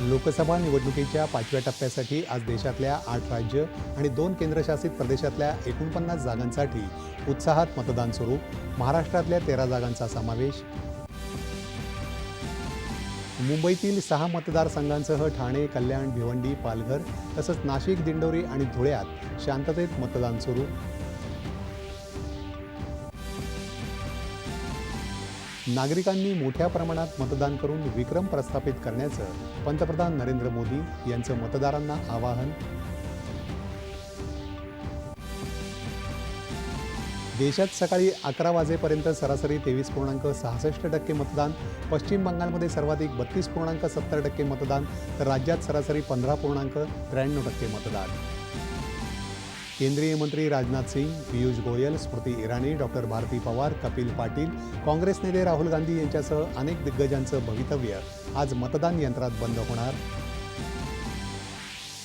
लोकसभा निवडणुकीच्या पाचव्या टप्प्यासाठी आज देशातल्या आठ राज्य आणि दोन केंद्रशासित प्रदेशातल्या एकोणपन्नास जागांसाठी उत्साहात मतदान सुरू. महाराष्ट्रातल्या तेरा जागांचा समावेश. मुंबईतील सहा मतदारसंघांसह ठाणे कल्याण भिवंडी पालघर तसंच नाशिक दिंडोरी आणि धुळ्यात शांततेत मतदान सुरू. नागरिकांनी मोठ्या प्रमाणात मतदान करून विक्रम प्रस्थापित करण्याचं पंतप्रधान नरेंद्र मोदी यांचं मतदारांना आवाहन. देशात सकाळी अकरा वाजेपर्यंत सरासरी तेवीस पूर्णांक सहासष्ट टक्के मतदान पश्चिम बंगालमध्ये सर्वाधिक बत्तीस पूर्णांक सत्तर टक्के मतदान तर राज्यात सरासरी पंधरा पूर्णांक त्र्याण्णव टक्के मतदान. केंद्रीय मंत्री राजनाथ सिंग पियुष गोयल स्मृती इराणी डॉक्टर भारती पवार कपिल पाटील काँग्रेस नेते राहुल गांधी यांच्यासह अनेक दिग्गजांचं भवितव्य आज मतदान यंत्रात बंद होणार.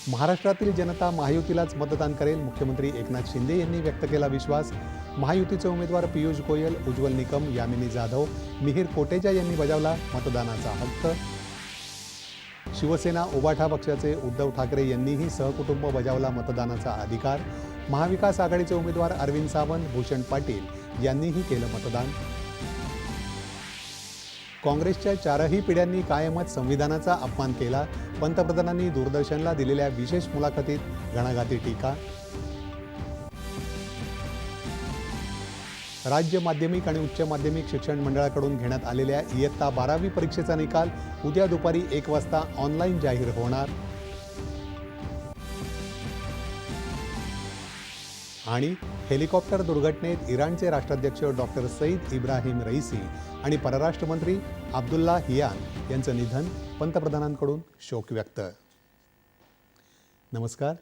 महाराष्ट्रातील जनता महायुतीलाच मतदान करेल मुख्यमंत्री एकनाथ शिंदे यांनी व्यक्त केला विश्वास. महायुतीचे उमेदवार पियुष गोयल उज्ज्वल निकम यामिनी जाधव मिहीर कोटेजा यांनी बजावला मतदानाचा हक्क. शिवसेना उबाठा पक्षाचे उद्धव ठाकरे यांनीही सहकुटुंब बजावला मतदानाचा अधिकार. महाविकास आघाडीचे उमेदवार अरविंद सावंत भूषण पाटील यांनीही केलं मतदान. काँग्रेसच्या चारही पिढ्यांनी कायमच संविधानाचा अपमान केला. पंतप्रधानांनी दूरदर्शनला दिलेल्या विशेष मुलाखतीत घणाघाती टीका. राज्य माध्यमिक आणि उच्च माध्यमिक शिक्षण मंडळाकडून घेण्यात आलेल्या इयत्ता बारावी परीक्षेचा निकाल उद्या दुपारी एक वाजता ऑनलाईन जाहीर होणार. आणि हेलिकॉप्टर दुर्घटनेत इराणचे राष्ट्राध्यक्ष डॉक्टर सईद इब्राहिम रईसी आणि परराष्ट्र मंत्री अब्दुल्ला हियान यांचं निधन पंतप्रधानांकडून शोक व्यक्त. नमस्कार.